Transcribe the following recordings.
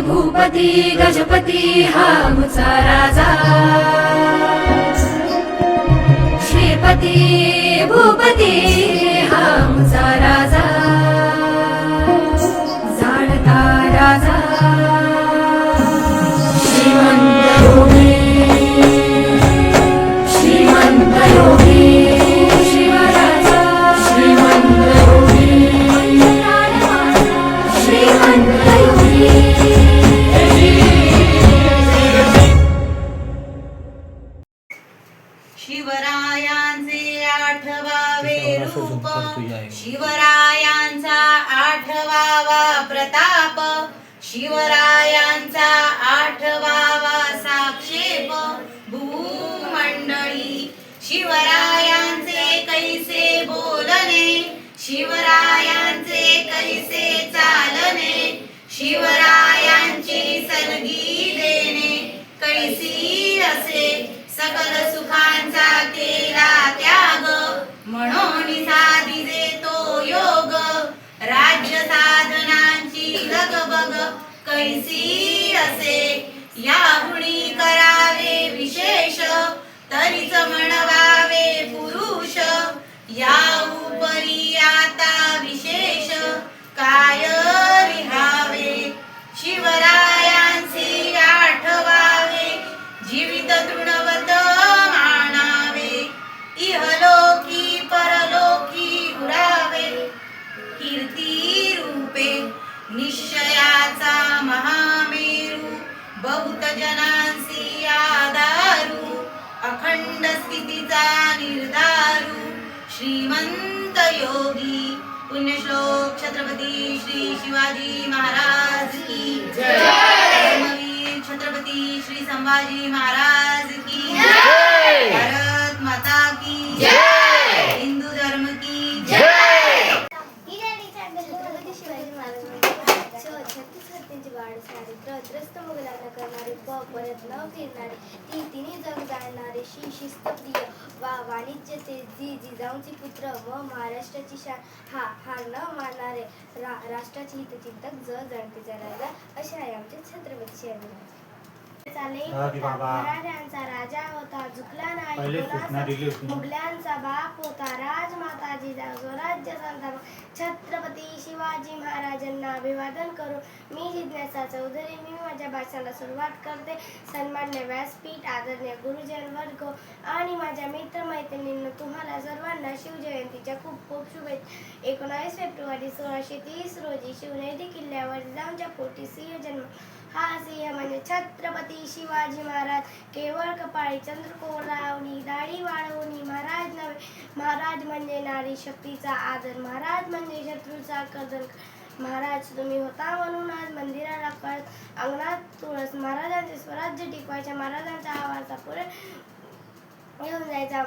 भूपती गजपती हा मुचा राजा. श्रीपती भूपती हा मुचा राजा. जाणता राजा. श्रीमंत योगी श्रीमंत योगी शिवराजा. श्रीमंत योगी. श्रीमंत योगी. रूप शिवरायांचा आठवावा प्रताप शिवरायांचा आठवावा साक्षेप भूमंडळी. शिवरायांचे कैसे बोलणे शिवरायांचे कैसे चालणे शिवरायांची सलगी देणे कैसी असे सकल पुण्यश्लोक छत्रपती श्री शिवाजी महाराज की। धर्मवीर छत्रपती श्री संभाजी महाराज की। छत्तीस हत्तींची वाढ चारित्र त्रस्त मुघलांना करणारे प परत न फिरणारे ती तिन्ही जग जाणणारे शी शिस्तप्रिय वा वाणिज्य ते जी जिजाऊंचे पुत्र व महाराष्ट्राची शान हा हार न मानणारे रा राष्ट्राचे हितचिंतक ज जणते जरायला असे आहे आमचे छत्रपती शिवाजी महाराज अरे बाबा. मराठ्यांचा राजा होता झुकला नाही. मुघलांचा बाप होता राजमाता जिजाऊ स्वराज्य संतान छत्रपती शिवाजी महाराजांना अभिवादन करू. मी जिज्ञासा चौधरी मी माझ्या भाषणाला सुरुवात करते. सन्मान्य व्यासपीठ आदरणीय गुरुजन वर्ग आणि माझ्या मित्रमैत्रिणींना तुम्हाला सर्वांना शिवजयंतीच्या खूप खूप शुभेच्छा. एकोणावीस फेब्रुवारी सोळाशे तीस रोजी शिवनेरी किल्ल्यावर जिजाऊंच्या पोटी सिंह जन्म हा सिंह म्हणजे छत्रपती शिवाजी महाराज केवळ कपाळी चंद्रकोर लावणी दाढी वाढवणी महाराज नव्हे महाराज म्हणजे नारी शक्तीचा आदर महाराज म्हणजे शत्रूचा कदर. महाराज तुम्ही होता म्हणून आज मंदिराला कळत अंगणात तुळस महाराजांचे स्वराज्य टिकवायच्या महाराजांचा आवाजा पुढे घेऊन जायचा.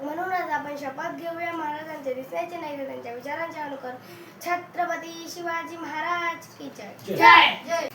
म्हणूनच आपण शपथ घेऊया महाराजांचे दिसण्याचे नाही तर त्यांच्या विचारांचे अनुकर छत्रपती शिवाजी महाराज की जय. जय.